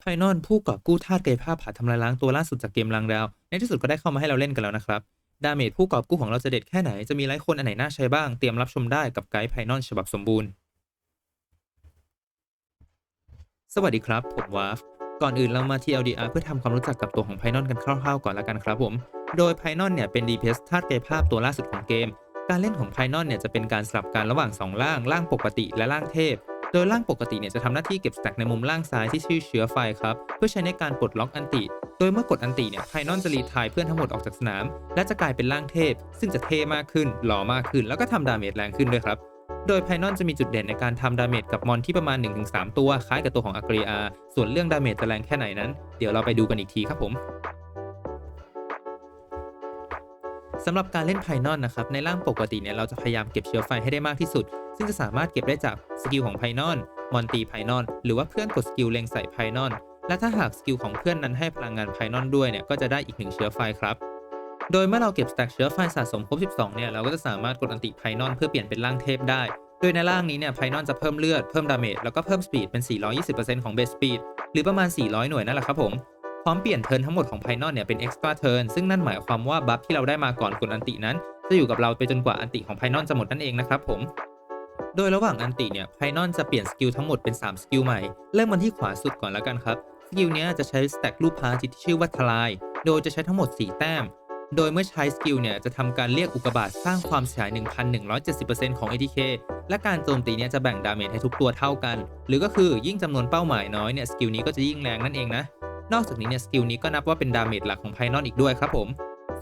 ไพนอนผู้กอบกู้ธาตุกายภาพผ่าทำลายล้างตัวล่าสุดจากเกมลังดาว ในที่สุดก็ได้เข้ามาให้เราเล่นกันแล้วนะครับ ดาเมจผู้กอบกู้ของเราจะเด็ดแค่ไหน จะมีไลฟ์คนอันไหนน่าใช้บ้าง เตรียมรับชมได้กับไกด์ไพนอนฉบับสมบูรณ์ สวัสดีครับ ผมวาฟ ก่อนอื่นเรามา TLDR เพื่อทำความรู้จักกับตัวของไพนอนกันคร่าวๆก่อนละกันครับผม โดยไพนอนเนี่ยเป็น DPS ธาตุกายภาพตัวล่าสุดของเกม การเล่นของไพนอนเนี่ยจะเป็นการสลับกันระหว่าง 2 ล่าง ล่างปกติและล่างเทพ โดยล่างปกติเนี่ยจะทำหน้าที่เก็บสแต็กในมุมล่างซ้ายที่ชื่อเชื้อไฟครับ เพื่อใช้ในการปลดล็อกอันติ โดยเมื่อกดอันติเนี่ยไพนอนจะรีทายเพื่อนทั้งหมดออกจากสนาม และจะกลายเป็นล่างเทพ ซึ่งจะเท่มากขึ้น หล่อมากขึ้น แล้วก็ทำดาเมจแรงขึ้นด้วยครับโดยไพนอนจะมีจุดเด่นในการทำดาเมจกับมอนที่ประมาณ 1-3 ตัว คล้ายกับตัวของอักรีอาส่วนเรื่องดาเมจจะแรงแค่ไหนนั้น เดี๋ยวเราไปดูกันอีกทีครับผม สำหรับการเล่นไพนอนนะครับในร่างปกติเนี่ยเราจะพยายามเก็บเชื้อไฟให้ได้มากที่สุด ซึ่งจะสามารถเก็บได้จากสกิลของไพนอนมอนตีไพนอนหรือว่าเพื่อนกดสกิลเล็งใส่ไพนอนและถ้าหากสกิลของเพื่อนนั้นให้พลังงานไพนอนด้วยเนี่ยก็จะได้อีกหนึ่งเชื้อไฟครับโดยเมื่อเราเก็บสแต็กเชื้อไฟสะสมครบ 12 เนี่ย เราก็จะสามารถกดอันติไพนอนเพื่อเปลี่ยนเป็นร่างเทพได้ โดยในร่างนี้เนี่ยไพนอนจะเพิ่มเลือด เพิ่มดาเมจ แล้วก็เพิ่มสปีดเป็น 420%ของเบสสปีด หรือประมาณ 400 หน่วยนั่นแหละครับผม พร้อมเปลี่ยนเทิร์นทั้งหมดของไพนอนเนี่ยเป็น extra turn ซึ่งนั่นหมายความว่าบัฟที่เราได้มาก่อนกดอันตินั้น จะอยู่กับเราไปจนกว่าอันติของไพนอนจะหมดนั่นเองนะครับผม โดยระหว่างอันติเนี่ยไพนอนจะเปลี่ยนสกิลทั้งหมดเป็น 3 สกิลใหม่ เริ่มมันที่ขวาสุดก่อนแล้วกันครับ สกิลนี้จะใช้สแต็กรูปพาทิตที่ชื่อว่าทลาย โดยจะใช้ทั้งหมด 4 แต้ม โดยเมื่อใช้สกิลเนี่ยจะทำการเรียกอุกกาบาตสร้างความเสียหาย 1,170%ของ ATK และการโจมตีเนี่ยจะแบ่งดาเมจให้ทุกตัวเท่ากัน หรือก็คือยิ่งจำนวนเป้าหมายน้อยเนี่ยสกิลนี้ก็จะยิ่งแรงนั่นเองนะ นอกจากนี้เนี่ยสกิลนี้ก็นับว่าเป็นดาเมจหลักของไพนอนอีกด้วยครับผม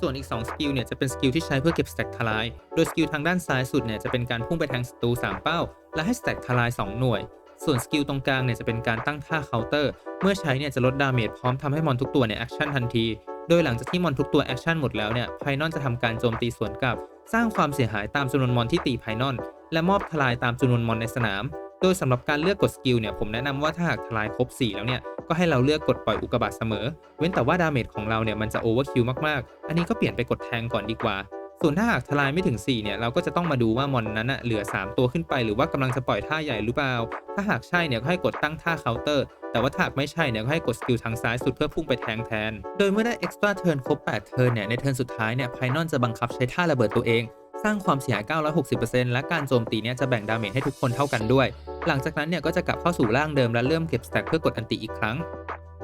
ส่วนอีก 2 สกิลเนี่ยจะเป็นสกิลที่ใช้เพื่อเก็บสแต็กทลาย โดยสกิลทางด้านซ้ายสุดเนี่ยจะเป็นการพุ่งไปแทงศัตรู3 เป้า และให้สแต็กทลาย 2 หน่วย ส่วนสกิลตรงกลางเนี่ยจะเป็นการตั้งท่าเคาน์เตอร์ เมื่อใช้เนี่ยจะลดดาเมจพร้อมทำให้มอนทุกตัวเนี่ยแอคชั่นทันที โดยหลังจากที่มอนทุกตัวแอคชั่นหมดแล้วเนี่ยไพนอนจะทำการโจมตีสวนกลับ สร้างความเสียหายตามจำนวนมอนที่ตีไพนอน และมอบทลายตามจำนวนมอนในสนาม โดยสำหรับการเลือกกดสกิลเนี่ยผมแนะนำว่าถ้าหากทลายครบ 4 แล้วเนี่ย ก็ให้เราเลือกกดปล่อยอุกกาบาตเสมอ เว้นแต่ว่าดาเมจของเราเนี่ยมันจะโอเวอร์คิวมากๆ อันนี้ก็เปลี่ยนไปกดแทงก่อนดีกว่า ส่วนถ้าหากทลายไม่ถึง 4 เนี่ย เราก็จะต้องมาดูว่ามอนนั้นอะเหลือ 3 ตัวขึ้นไป หรือว่ากำลังจะปล่อยท่าใหญ่หรือเปล่า ถ้าหากใช่เนี่ยก็ให้กดตั้งท่าเคาน์เตอร์ แต่ว่าถ้าหากไม่ใช่เนี่ยก็ให้กดสกิลทางซ้ายสุดเพื่อพุ่งไปแทงแทน โดยเมื่อได้ extra turn ครบ8 turn เนี่ยในเทิร์นสุดท้ายเนี่ยไพนอนจะบังคับใช้ท่าระเบิดตัวเอง สร้างความเสียหาย 960%และการโจมตีเนี่ยจะแบ่งดาเมจให้ทุกคนเท่ากันด้วย หลังจากนั้นเนี่ยก็จะกลับเข้าสู่ร่างเดิมและเริ่มเก็บสแต็กเพื่อกดอันติอีกครั้ง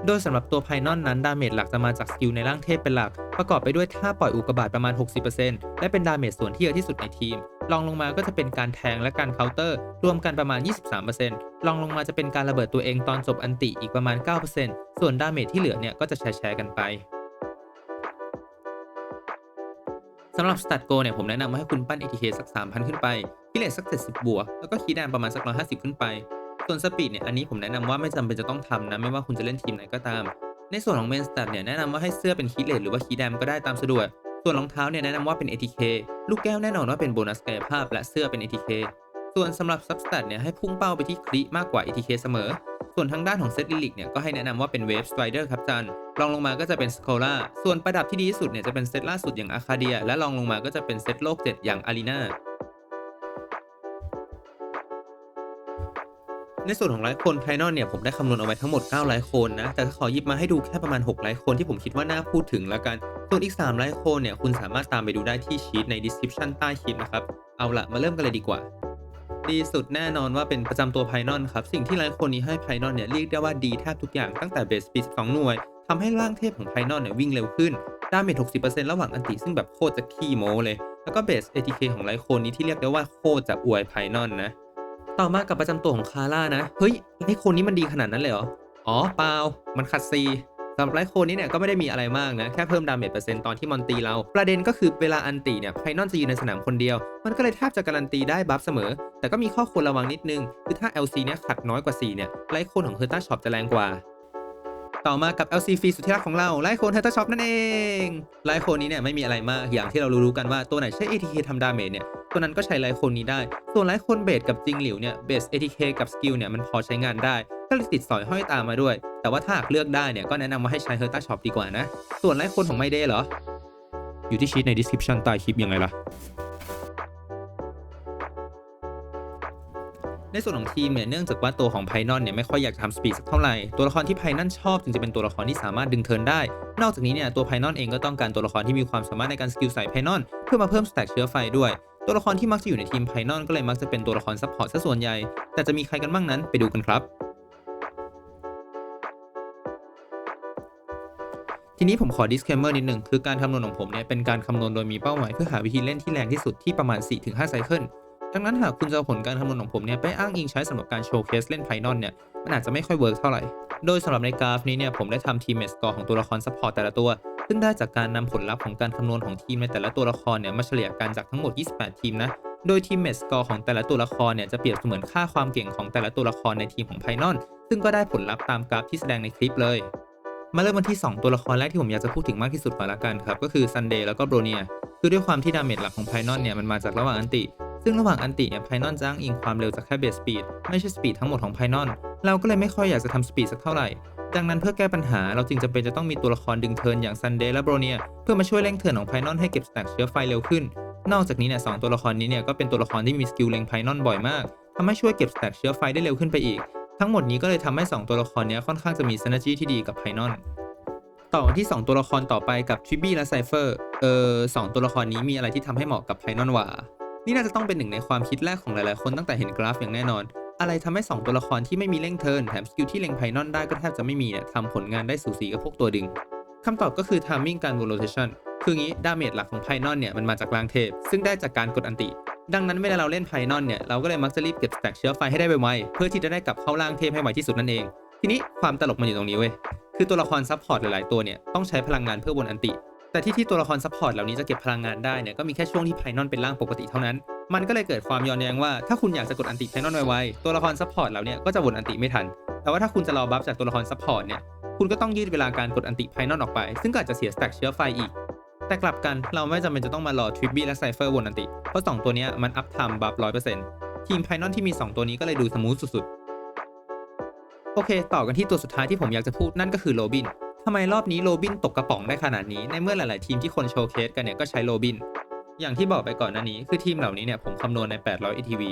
โดยสำหรับตัวไพนอนนั้นดาเมจหลักจะมาจากสกิลในร่างเทพเป็นหลัก ประกอบไปด้วยท่าปล่อยอุกบาตประมาณ 60%และเป็นดาเมจส่วนที่เยอะที่สุดในทีมรองลงมาก็จะเป็นการแทงและการเคาน์เตอร์ รวมกันประมาณ 23%รองลงมาจะเป็นการระเบิดตัวเองตอนจบอันติอีกประมาณ 9%ส่วนดาเมจที่เหลือเนี่ยก็จะแชร์กันไป สำหรับสตัดโกเนี่ยผมแนะนำว่าให้คุณปั้น ATK สัก 3,000 ขึ้นไปกิเลสสัก 70 บวก แล้วก็คีย์แดมประมาณสัก 150 ขึ้นไป ส่วนสปีดเนี่ยอันนี้ผมแนะนำว่าไม่จำเป็นจะต้องทำนะไม่ว่าคุณจะเล่นทีมไหนก็ตาม ในส่วนของเมนสตัดเนี่ยแนะนำว่าให้เสื้อเป็นคีย์เลสหรือว่าคีย์แดมก็ได้ตามสะดวก ส่วนรองเท้าเนี่ยแนะนำว่าเป็น ATK ลูกแก้วแน่นอนว่าเป็นโบนัสกายภาพและเสื้อเป็น ATK ส่วนสำหรับซับสตัดเนี่ยให้พุ่งเป้าไปที่คลิมากกว่า ATK เสมอ ส่วนทางด้านของเซตลิลิกเนี่ยก็ให้แนะนำว่าเป็นเวฟสไตรเดอร์ครับจัน รองลงมาก็จะเป็นสโคล่าส่วนประดับที่ดีที่สุดเนี่ยจะเป็นเซตล่าสุดอย่างอาคาเดีย และรองลงมาก็จะเป็นเซตโลก 7 อย่างอารีนาในส่วนของไลฟ์โคนไพนอลเนี่ยผมได้คำนวณเอาไว้ทั้งหมด9ไลฟ์โคนนะ แต่ขอหยิบมาให้ดูแค่ประมาณ6ไลฟ์โคนที่ผมคิดว่าน่าพูดถึงแล้วกัน ส่วนอีก3ไลฟ์โคนเนี่ยคุณสามารถตามไปดูได้ที่ชีตใน description ใต้คลิปนะครับ เอาละมาเริ่มกันเลยดีกว่า ดีสุดแน่นอนว่าเป็นประจำตัวไพนอลครับ สิ่งที่ไลฟ์โคนนี้ให้ไพนอลเนี่ยเรียกได้ว่าดีแทบทุกอย่างตั้งแต่เบสปี12หน่วย ทำให้ร่างเทพของไพนอลเนี่ยวิ่งเร็วขึ้นดาเมจ60%ระหว่างอันติซึ่งแบบโคตรจะขี้โม้เลย แล้วก็เบส ATK ของไลโคนนี้ที่เรียกได้ว่าโคตรจะอวยไพนอลนะ ต่อมากับประจำตัวของคาร่านะ เฮ้ยไลโคนนี้มันดีขนาดนั้นเลยเหรอ อ๋อเปล่า มันคัดซีสำหรับไลโคนนี้เนี่ยก็ไม่ได้มีอะไรมากนะ แค่เพิ่มดาเมจเปอร์เซ็นต์ตอนที่มอนตีเรา ประเด็นก็คือเวลาอันตีเนี่ยไพนอลจะอยู่ในสนามคนเดียว มันก็เลยแทบจะการันตีได้บัฟเสมอ แต่ก็มีข้อควรระวังนิดนึง คือถ้า LC เนี่ยขัดน้อยกว่า4เนี่ยไลโคนของเฮอร์ต้าช็อปจะแรงกว่า ต่อมากับ LC ฟรีสุดที่รักของเราไลฟ์โคนเฮอร์ตาช็อปนั่นเองไลฟ์โคนนี้เนี่ยไม่มีอะไรมากอย่างที่เรารู้ๆกันว่าตัวไหนใช้ ATK ทำดาเมจเนี่ยตัวนั้นก็ใช้ไลฟ์โคนนี้ได้ ส่วนไลฟ์โคนเบสกับจิงหลิวเนี่ยเบส ATK กับสกิลเนี่ยมันพอใช้งานได้ก็เลยติดสอยห้อยตามมาด้วย แต่ว่าถ้าหากเลือกได้เนี่ยก็แนะนำว่าให้ใช้เฮอร์ต้าช็อปดีกว่านะ ส่วนไลฟ์โคนของไมเดย์เหรอ อยู่ที่ชีตใน description ใต้คลิปยังไงล่ะ ในส่วนของทีมเนี่ยเนื่องจากว่าตัวของไพนอนเนี่ยไม่ค่อยอยากทำสปีดสักเท่าไหร่ตัวละครที่ไพนอนชอบจึงจะเป็นตัวละครที่สามารถดึงเทิร์นได้ นอกจากนี้เนี่ยตัวไพนอนเองก็ต้องการตัวละครที่มีความสามารถในการสกิลใส่ไพนอนเพื่อมาเพิ่มสแต็กเชื้อไฟด้วย ตัวละครที่มักจะอยู่ในทีมไพนอนก็เลยมักจะเป็นตัวละครซัพพอร์ตซะส่วนใหญ่ แต่จะมีใครกันบ้างนั้นไปดูกันครับทีนี้ผมขอ disclaimer นิดหนึ่งคือการคำนวณของผมเนี่ยเป็นการคำนวณโดยมีเป้าหมายเพื่อหาวิธีเล่นที่แรงที่สุดที่ประมาณ 4-5ไซเคิล ดังนั้นหากคุณจะผลการคำนวณของผมเนี่ยไปอ้างอิงใช้สำหรับการโชว์เคสเล่นไพนอนเนี่ยมันอาจจะไม่ค่อยเวิร์กเท่าไหร่ โดยสำหรับในกราฟนี้เนี่ยผมได้ทำทีมเมสกอร์ของตัวละครซัพพอร์ตแต่ละตัว ซึ่งได้จากการนำผลลัพธ์ของการคำนวณของทีมในแต่ละตัวละครเนี่ยมาเฉลี่ยกันจากทั้งหมด 28 ทีมนะโดยทีมเมสกอร์ของแต่ละตัวละครเนี่ยจะเปรียบเสมือนค่าความเก่งของแต่ละตัวละครในทีมของไพนอนซึ่งก็ได้ผลลัพธ์ตามกราฟที่แสดงในคลิปเลย มาเริ่มกันที่ 2 ตัวละครแรกที่ผมอยากจะพูดถึงมากที่สุดก่อนละกันครับก็คือซันเดย์แล้วก็โบรเนียคือด้วยความที่ดาเมจหลักของไพนอนเนี่ยมันมาจากระหว่างอันติ ซึ่งระหว่างอันติเนี่ยไพนอนจะอ้างอิงความเร็วจากแค่เบสสปีดไม่ใช่สปีดทั้งหมดของไพนอนเราก็เลยไม่ค่อยอยากจะทำสปีดสักเท่าไหร่ดังนั้นเพื่อแก้ปัญหาเราจึงจำเป็นจะต้องมีตัวละครดึงเทิร์นอย่างซันเดย์และโบรเนียเพื่อมาช่วยเร่งเทิร์นของไพนอนให้เก็บสแต็กเชื้อไฟเร็วขึ้น นอกจากนี้เนี่ยสองตัวละครนี้เนี่ยก็เป็นตัวละครที่มีสกิลเล็งไพนอนบ่อยมากทำให้ช่วยเก็บสแต็กเชื้อไฟได้เร็วขึ้นไปอีก ทั้งหมดนี้ก็เลยทำให้สองตัวละครนี้ค่อนข้างจะมีซีน e r จีที่ดีกับไพนอนต่อกันที่ 2 ตัวละครต่อไปกับทริบี้และไซเฟอร์เออสตัวละครนี้มีอะไรที่ทำให้เหมาะกับไพนอนวา นี่น่าจะต้องเป็นหนึ่งในความคิดแรกของหลายๆ คนตั้งแต่เห็นกราฟอย่างแน่นอน อะไรทำให้ 2 ตัวละครที่ไม่มีเร่งเทินแถมสกิลที่เล็งไพนอนได้ก็แทบจะไม่มีเนี่ยทำผลงานได้สูสีกับพวกตัวดึงคำตอบก็คือ timing การ w o r rotation คืองี้ดาเมจหลักของไพนอนเนี่ยมันมาจากลางเทพ ซึ่งได้จากการกดอันติ ดังนั้นเวลาเราเล่นไพนอนเนี่ยเราก็เลยมักจะรีบเก็บสแต็กเชื้อไฟให้ได้ไวๆเพื่อที่จะได้กลับเข้าล่างเทพให้ไวที่สุดนั่นเอง ทีนี้ความตลกมันอยู่ตรงนี้เว้ยคือตัวละครซัพพอร์ตหลายๆตัวเนี่ยต้องใช้พลังงานเพื่อวนอันติ แต่ที่ที่ตัวละครซัพพอร์ตเหล่านี้จะเก็บพลังงานได้เนี่ยก็มีแค่ช่วงที่ไพนอนเป็นร่างปกติเท่านั้น มันก็เลยเกิดความย้อนแย้งว่าถ้าคุณอยากจะกดอันติไพนอนไวๆตัวละครซัพพอร์ตเหล่าเนี้ก็จะวนอันติไม่ทัน แต่ว่าถ้าคุณจะรอบัฟจากตัวละครซัพพอร์ตเนี่ยคุณก็ต้องยืดเวลาการกดอันติไพนอนออกไป ซึ่งก็อาจจะเสียสแต็กเชื้อไฟอีก แต่กลับกันเราไม่จำเป็นจะต้องมารอทริปบี้และไซเฟอร์วนอันติเพราะสองตัวนี้มันอัพไทม์บัฟร้อยเปอร์เซ็นต์ทีมไพนอนที่มีสองตัวนี้ก็เลยดูสมูทสุดๆโอเค ต่อกันที่ตัวสุดท้ายที่ผมอยากจะพูดนั่นก็คือโรบิน ทำไมรอบนี้โรบินตกกระป๋องได้ขนาดนี้ ในเมื่อหลาย ๆ ทีมที่คนโชว์เคสกันเนี่ยก็ใช้โรบิน อย่างที่บอกไปก่อนหน้านี้คือทีมเหล่านี้เนี่ยผมคำนวณใน 800 ATV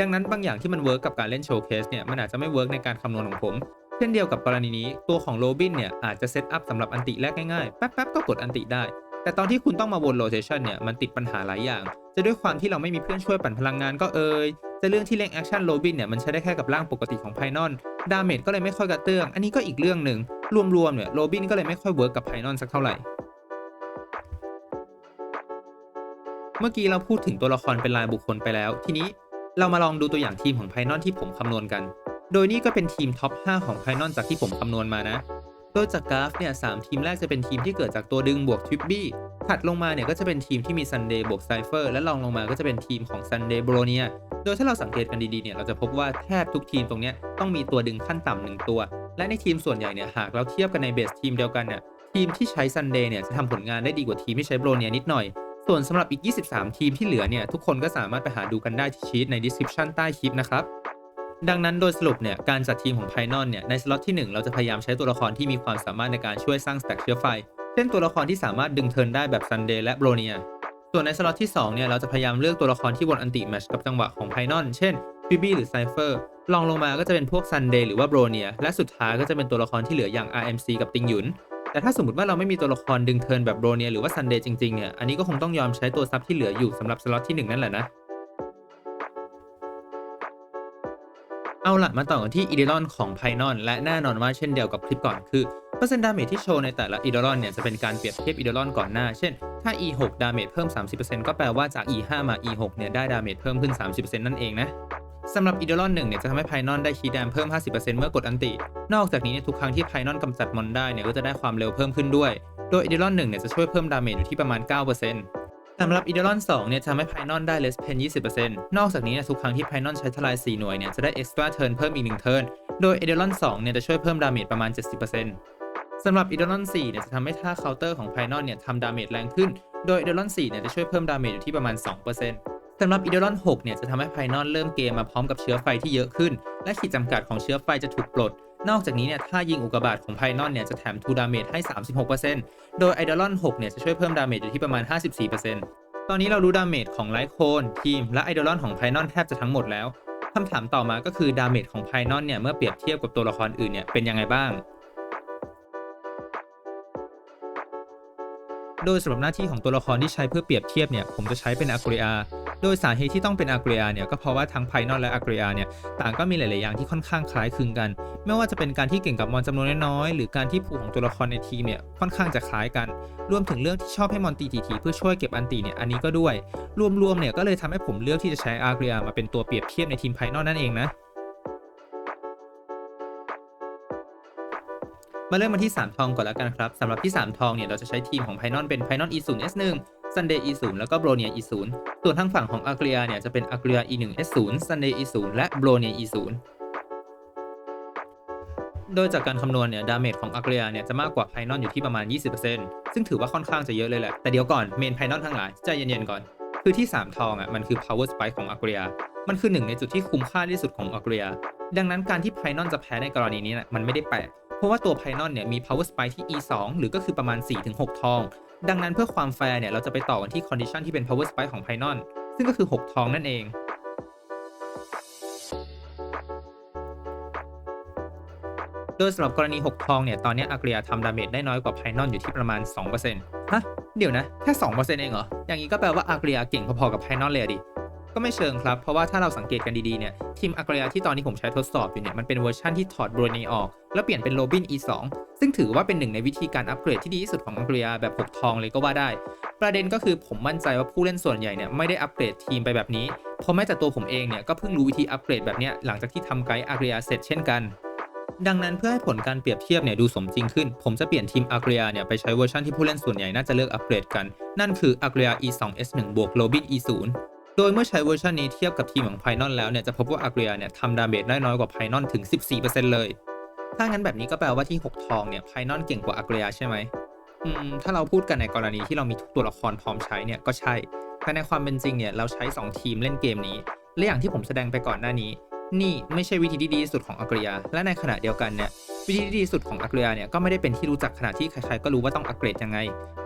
ดังนั้นบางอย่างที่มันเวิร์กกับการเล่นโชว์เคสเนี่ยมันอาจจะไม่เวิร์กในการคำนวณของผม เช่นเดียวกับกรณีนี้ตัวของโรบินเนี่ยอาจจะเซตอัพสำหรับอันติแรกง่ายๆ แป๊บ ๆ ก็กดอันติได้ แต่ตอนที่คุณต้องมาวนโรเทชันเนี่ยมันติดปัญหาหลายอย่าง จะด้วยความที่เราไม่มีเพื่อนช่วยปั่นพลังงานก็เอ่ยจะเรื่องที่เร่งแอคชั่นโรบินเนี่ยมันใช้ได้แค่กับร่างปกติของไพนอนดาเมจก็เลยไม่ค่อยกระเตื้อง อันนี้ก็อีกเรื่องหนึ่ง รวมๆเนี่ยโรบินก็เลยไม่ค่อยเวิร์กกับไพนอนสักเท่าไหร่ เมื่อกี้เราพูดถึงตัวละครเป็นรายบุคคลไปแล้ว ทีนี้เรามาลองดูตัวอย่างทีมของไพนอนที่ผมคำนวณกัน โดยนี่ก็เป็นทีมท็อป 5 ของไพนอนจากที่ผมคำนวณมานะ โดยจากกราฟเนี่ยสามทีมแรกจะเป็นทีมที่เกิดจากตัวดึงบวกทริปบี้ถัดลงมาเนี่ยก็จะเป็นทีมที่มีซันเดย์บวกไซเฟอร์และรองลงมาก็จะเป็นทีมของซันเดย์โบโรเนียโดยถ้าเราสังเกตกันดีๆเนี่ยเราจะพบว่าแทบทุกทีมตรงนี้ต้องมีตัวดึงขั้นต่ำหนึ่งตัว และในทีมส่วนใหญ่เนี่ยหากเราเทียบกันในเบสทีมเดียวกันเนี่ยทีมที่ใช้ซันเดย์เนี่ยจะทำผลงานได้ดีกว่าทีมที่ใช้โบรเนียนิดหน่อย ส่วนสำหรับอีก 23 ทีมที่เหลือเนี่ยทุกคนก็สามารถไปหาดูกันได้ที่ชีตใน description ใต้คลิปนะครับดังนั้นโดยสรุปเนี่ยการจัดทีมของไพนอนเนี่ยในสล็อตที่ 1 เราจะพยายามใช้ตัวละครที่มีความสามารถในการช่วยสร้างสแต็กเชื้อไฟ เช่นตัวละครที่สามารถดึงเทิร์นได้แบบซันเดย์และโบรเนียส่วนในสล็อตที่2เนี่ยเราจะพยายามเลือกตัวละครที่วนอันติแมชกับจังหวะของไพนอนเช่นฟิบี้หรือไซเฟอร์ ลองลงมาก็จะเป็นพวกซันเดย์หรือว่าโบรเนียและสุดท้ายก็จะเป็นตัวละครที่เหลืออย่าง RMC กับติงหยุน แต่ถ้าสมมติว่าเราไม่มีตัวละครดึงเทิร์นแบบโบรเนียหรือว่าซันเดย์จริงๆเนี่ยอันนี้ก็คงต้องยอมใช้ตัวซับที่เหลืออยู่สำหรับสล็อตที่หนึ่งนั่นแหละนะ เอาละมาต่อกันที่อีเดลอนของไพนอนและแน่นอนว่าเช่นเดียวกับคลิปก่อนคือเปอร์เซ็นต์ดาเมจที่โชว์ในแต่ละอีเดลอนเนี่ยจะเป็นการเปรียบเทียบอีเดลอนก่อนหน้า เช่น ถ้า e6 ดาเมจเพิ่ม 30%ก็แปลว่าจาก e5 มา e6 เนี่ยได้ดาเมจเพิ่มขึ้น 30%นั่นเองนะ สำหรับอีเดลอนหนึ่งเนี่ยจะทำให้ไพนอนได้คีย์แดมเพิ่ม 50%เมื่อกดอันติ นอกจากนี้เนี่ยทุกครั้งที่ไพนอนกำจัดมอนได้เนี่ยก็จะได้ความเร็วเพิ่มขึ้นด้วย โดยอีเดลอนหนึ่งเนี่ยจะช่วยเพิ่มดาเมจอยู่ที่ประมาณ 9%สำหรับอีเดลอน2เนี่ยทำให้ไพนอนได้เลสเพน20%นอกจากนี้เนี่ยทุกครั้งที่ไพนอนใช้ทลาย 4 หน่วยเนี่ยจะได้ extra turn เทิร์นเพิ่มอีก1 turn โดยอีเดลอน2เนี่ยจะช่วยเพิ่มดาเมจประมาณ 70%สำหรับอีเดลอน4เนี่ยจะทำให้ท่าเคาน์เตอร์ของไพนอนเนี่ยทำดาเมจแรงขึ้น โดยอีเดลอน4เนี่ยจะช่วยเพิ่มดาเมจอยู่ที่ประมาณ 2% สำหรับอีเดลอน6เนี่ยจะทำให้ไพนอนเริ่มเกมมาพร้อมกับเชื้อไฟที่เยอะขึ้น และขีดจำกัดของเชื้อไฟจะถูกปลด นอกจากนี้เนี่ยถ้ายิงอุกกาบาตของไพนอนเนี่ยจะแถมทูดาเมจให้ 36%โดยไอเดลอน6เนี่ยจะช่วยเพิ่มดาเมจอยู่ที่ประมาณ 54%ตอนนี้เรารู้ดาเมจของไลท์โคนทีม และไอเดลอนของไพนอนแทบจะทั้งหมดแล้วคำถามต่อมาก็คือดาเมจของไพนอนเนี่ยเมื่อเปรียบเทียบกับตัวละครอื่นเนี่ยเป็นยังไงบ้างโดยสำหรับหน้าที่ของตัวละครที่ใช้เพื่อเปรียบเทียบเนี่ย ผมจะใช้เป็นอ g กริอา โดยสาเหตุที่ต้องเป็นอาเกรียเนี่ยก็เพราะว่าทั้งไพนอลและอาเกรียเนี่ยต่างก็มีหลาย ๆ อย่างที่ค่อนข้างคล้ายคลึงกัน ไม่ว่าจะเป็นการที่เก่งกับมอนจำนวนน้อยหรือการที่ผูกของตัวละครในทีมเนี่ยค่อนข้างจะคล้ายกัน รวมถึงเรื่องที่ชอบให้มอนตีทีทีเพื่อช่วยเก็บอันตีเนี่ยอันนี้ก็ด้วย รวม ๆ เนี่ยก็เลยทำให้ผมเลือกที่จะใช้อาเกรียมาเป็นตัวเปรียบเทียบในทีมไพนอลนั่นเองนะมาเริ่มมาที่ 3 ทองก่อนแล้วกันครับสำหรับที่ 3 ทองเนี่ยเราจะใช้ทีมของ Python เป็น Python e 0 s 1 ซันเดย์ e 0แล้วก็โบรเนีย e 0ส่วนทางฝั่งของอาร์เคียเนี่ยจะเป็นอาร์เคีศูนย์ซันเดย์ e 0และโบรเนีย e 0โดยจากการคำนวณเนี่ยดาเมจของอาร์เคียเนี่ยจะมากกว่าไพนอนอยู่ที่ประมาณ 20%ซึ่งถือว่าค่อนข้างจะเยอะเลยแหละ แต่เดี๋ยวก่อนเมนไพนอนทั้งหลายใจเย็นๆก่อน คือที่ 3 ทองอะมันคือ power spike ของอาร์เคียมันคือหนึ่งในจุดที่คุ้มค่าที่สุดของอาร์เคียดังนั้นการที่ไพนอนจะแพ้ในกรณีนี้นะมันไม่ได้แปลกเพราะว่าตัวไพนอนเนี่ยมี power spike ที่ e 2หรือก็คือประมาณ 4-6 ทอง ดังนั้นเพื่อความแฟร์เนี่ยเราจะไปต่อกันที่ condition ที่เป็น power spike ของไพนอลซึ่งก็คือ 6 ทองนั่นเอง โดยสำหรับกรณี 6 ทองเนี่ยตอนนี้อาเกรียทำดาเมจได้น้อยกว่าไพนอลอยู่ที่ประมาณ 2%ฮะ เดี๋ยวนะ แค่ 2%เองเหรอ อย่างนี้ก็แปลว่าอาเกรียเก่งพอๆกับไพนอลเลยดิ ก็ไม่เชิงครับ เพราะว่าถ้าเราสังเกตกันดีๆเนี่ยทีมอาเกรียที่ตอนนี้ผมใช้ทดสอบอยู่เนี่ยมันเป็นเวอร์ชันที่ถอดบรเนออก แล้วเปลี่ยนเป็นโรบิน E2 ซึ่งถือว่าเป็นหนึ่งในวิธีการอัปเกรดที่ดีที่สุดของอาเกรียแบบ6ทองเลยก็ว่าได้ ประเด็นก็คือผมมั่นใจว่าผู้เล่นส่วนใหญ่เนี่ยไม่ได้อัปเกรดทีมไปแบบนี้เพราะแม้แต่ตัวผมเองเนี่ยก็เพิ่งรู้วิธีอัปเกรดแบบเนี้ยหลังจากที่ทำไกด์อาเกรียเสร็จเช่นกันดังนั้นเพื่อให้ผลการเปรียบเทียบเนี่ยดูสมจริงขึ้น ผมจะเปลี่ยนทีมอาเกรียเนี่ยไปใช้เวอร์ชันที่ผู้เล่นส่วนใหญ่น่าจะเลือกอัปเกรดกัน นั่นคืออาเกรีย E2 S1 บวกโรบิน E0 โดยเมื่อใช้เวอร์ชันนี้เทียบกับทีมของไพนอลแล้วเนี่ยจะพบว่าอาเกรียเนี่ยทำดาเมจได้น้อยกว่าไพนอลถึง 14%เลย ถ้างั้นแบบนี้ก็แปลว่าที่ 6 ทองเนี่ยไพนอลเก่งกว่าอาเกรียใช่ไหมอืมถ้าเราพูดกันในกรณีที่เรามีทุกตัวละครพร้อมใช้เนี่ยก็ใช่ แต่ในความเป็นจริงเนี่ยเราใช้ 2 ทีมเล่นเกมนี้ และอย่างที่ผมแสดงไปก่อนหน้านี้ นี่ไม่ใช่วิธีที่ดีที่สุดของอาเกรีย และในขณะเดียวกันเนี่ยวิธีที่ดีที่สุดของอาเกรียเนี่ยก็ไม่ได้เป็นที่รู้จักขนาดที่ใครๆก็รู้ว่าต้องอัปเกรดยังไง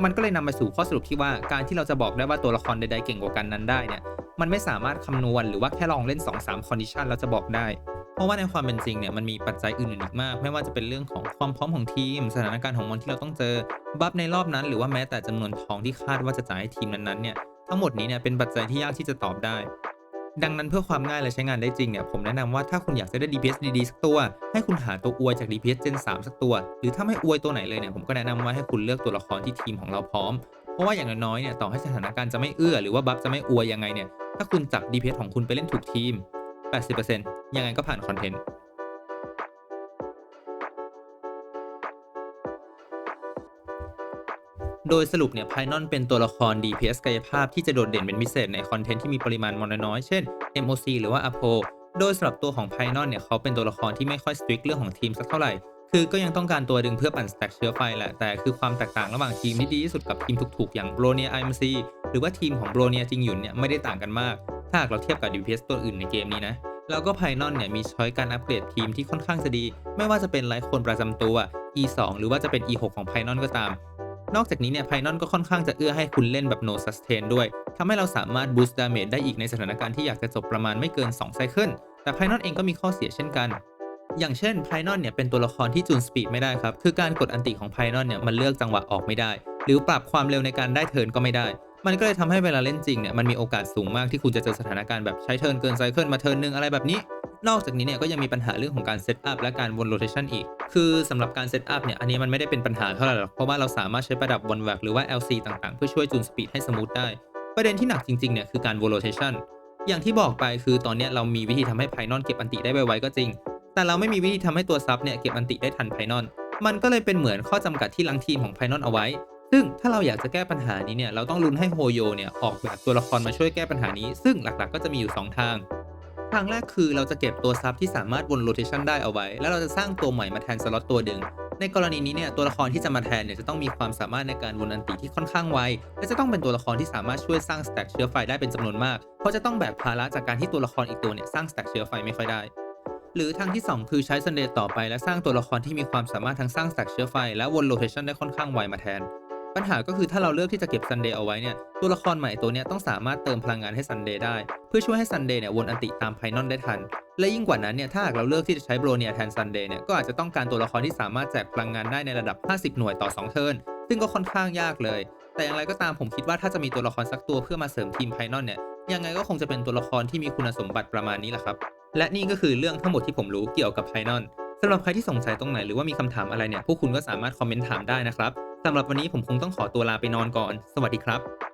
มันก็เลยนำมาสู่ข้อสรุปที่ว่าการที่เราจะบอกได้ว่าตัวละครใดๆเก่งกว่ากันนั้นได้เนี่ยมันไม่สามารถคำนวณหรือว่าแค่ลองเล่น 2-3 condition เราจะบอกได้ ราะว่าในความเป็นจริงเนี่ยมันมีปัจจัยอื่นอีกมาก ไม่ว่าจะเป็นเรื่องของความพร้อมของทีม สถานการณ์ของมอนที่เราต้องเจอบัฟในรอบนั้น หรือว่าแม้แต่จำนวนทองที่คาดว่าจะจ่ายให้ทีมนั้นๆเนี่ยทั้งหมดนี้เนี่ยเป็นปัจจัยที่ยากที่จะตอบได้ ดังนั้นเพื่อความง่ายและใช้งานได้จริงเนี่ยผมแนะนำว่าถ้าคุณอยากจะได้ DPS ดีๆสักตัว ให้คุณหาตัวอวยจาก DPS Gen 3สักตัว หรือถ้าไม่อวยตัวไหนเลยเนี่ยผมก็แนะนำว่าให้คุณเลือกตัวละครที่ทีมของเราพร้อมเพราะว่าอย่างน้อยๆเนี่ยต่อให้สถานการณ์จะไม่เอื้อหรือว่าบัฟจะไม่อวยยังไงเนี่ยถ้าคุณจับ DPS ของคุณไปเล่นถูกทีม 80%ยังไงก็ผ่านคอนเทนต์โดยสรุปเนี่ยไพนอนเป็นตัวละคร DPS กายภาพที่จะโดดเด่นเป็นพิเศษในคอนเทนต์ที่มีปริมาณมอนน้อย เช่น MOC หรือว่า APO โดยสำหรับตัวของไพนอนเนี่ยเขาเป็นตัวละครที่ไม่ค่อยสตริกเรื่องของทีมสักเท่าไหร่ คือก็ยังต้องการตัวดึงเพื่อปั่นสแต็กเชื้อไฟแหละ แต่คือความแตกต่างระหว่างทีมที่ดีที่สุดกับทีมถูกๆ อย่างโบรเนีย IMC หรือว่าทีมของโบรเนียจริงหยุนเนี่ยไม่ได้ต่างกันมาก ถ้าหากเราเทียบกับ DPS ตัวอื่นในเกมนี้นะ แล้วก็ไพนอนเนี่ยมีช้อยการอัปเกรดทีมที่ค่อนข้างจะดี ไม่ว่าจะเป็นไลฟ์คนประจำตัว E2 หรือว่าจะเป็น E6 ของไพนอนก็ตาม นอกจากนี้เนี่ยไพนอนก็ค่อนข้างจะเอื้อให้คุณเล่นแบบ no sustain ด้วยทำให้เราสามารถ boost damage ได้อีกในสถานการณ์ที่อยากจะจบประมาณไม่เกิน2ไซเคิล แต่ไพนอนเองก็มีข้อเสียเช่นกันอย่างเช่นไพนอนเนี่ยเป็นตัวละครที่จูนสปีดไม่ได้ครับ คือการกดอันติของไพนอนเนี่ยมันเลือกจังหวะออกไม่ได้ หรือปรับความเร็วในการได้เทิร์นก็ไม่ได้ มันก็เลยทำให้เวลาเล่นจริงเนี่ยมันมีโอกาสสูงมากที่คุณจะเจอสถานการณ์แบบใช้เทิร์นเกินไซเคิลมาเทิร์นหนึ่งอะไรแบบนี้ นอกจากนี้เนี่ยก็ยังมีปัญหาเรื่องของการเซตอัพและการวนโรเทชันอีก คือสำหรับการเซตอัพเนี่ยอันนี้มันไม่ได้เป็นปัญหาเท่าไหร่หรอก เพราะว่าเราสามารถใช้ประดับวนแวกหรือว่า LC ต่างๆ เพื่อช่วยจูนสปีดให้สมูทได้ ประเด็นที่หนักจริงๆเนี่ยคือการวนโรเทชันอย่างที่บอกไปคือตอนนี้เรามีวิธีทำให้ไพนอนเก็บอันติได้ไวๆก็จริง แต่เราไม่มีวิธีทำให้ตัวซับเนี่ยเก็บอันติได้ทันไพนอนมันก็เลยเป็นเหมือนข้อจำกัดที่ลังทีมของไพนอนเอาไว้ ซึ่งถ้าเราอยากจะแก้ปัญหานี้เนี่ยเราต้องลุ้นให้โฮโยเนี่ยออกแบบตัวละครมาช่วยแก้ปัญหานี้ ซึ่งหลักๆ ก็จะมีอยู่ 2 ทาง ทางแรกคือเราจะเก็บตัวซับที่สามารถวนโรเทชันได้เอาไว้ แล้วเราจะสร้างตัวใหม่มาแทนสล็อตตัวดึงในกรณีนี้เนี่ยตัวละครที่จะมาแทนเนี่ยจะต้องมีความสามารถในการวนอันติที่ค่อนข้างไวและจะต้องเป็นตัวละครที่สามารถช่วยสร้างสแต็กเชื้อไฟได้เป็นจำนวนมาก เพราะจะต้องแบกภาระจากการที่ตัวละครอีกตัวเนี่ยสร้างสแต็กเชื้อไฟไม่ค่อยได้ หรือทางที่ 2 คือใช้ซันเดย์ต่อไปและสร้างตัวละครที่มีความสามารถทั้งสร้างสแต็กเชื้อไฟและวนโรเทชันได้ค่อนข้างไวมาแทน ปัญหาก็คือถ้าเราเลือกที่จะเก็บซันเดย์เอาไว้เนี่ยตัวละครใหม่ตัวเนี้ยต้องสามารถเติมพลังงานให้ซันเดย์ได้ เพื่อช่วยให้ซันเดย์เนี่ยวนอันติตามไพนอนได้ทัน และยิ่งกว่านั้นเนี่ยถ้าหากเราเลือกที่จะใช้โบรเนียแทนซันเดย์เนี่ยก็อาจจะต้องการตัวละครที่สามารถแจกพลังงานได้ในระดับ 50 หน่วยต่อ 2 เทิร์นซึ่งก็ค่อนข้างยากเลย แต่อย่างไรก็ตามผมคิดว่าถ้าจะมีตัวละครสักตัวเพื่อมาเสริมทีมไพนอนเนี่ยยังไงก็คงจะเป็นตัวละครที่มีคุณสมบัติประมาณนี้แหละครับและนี่ก็คือเรื่องทั้งหมดที่ผมรู้เกี่ยวกับไพนอนสำหรับใครที่สงสัยตรงไหนหรือว่ามีคำถามอะไรเนี่ยพวกคุณก็สามารถคอมเมนต์ถามได้นะครับ สำหรับวันนี้ผมคงต้องขอตัวลาไปนอนก่อน สวัสดีครับ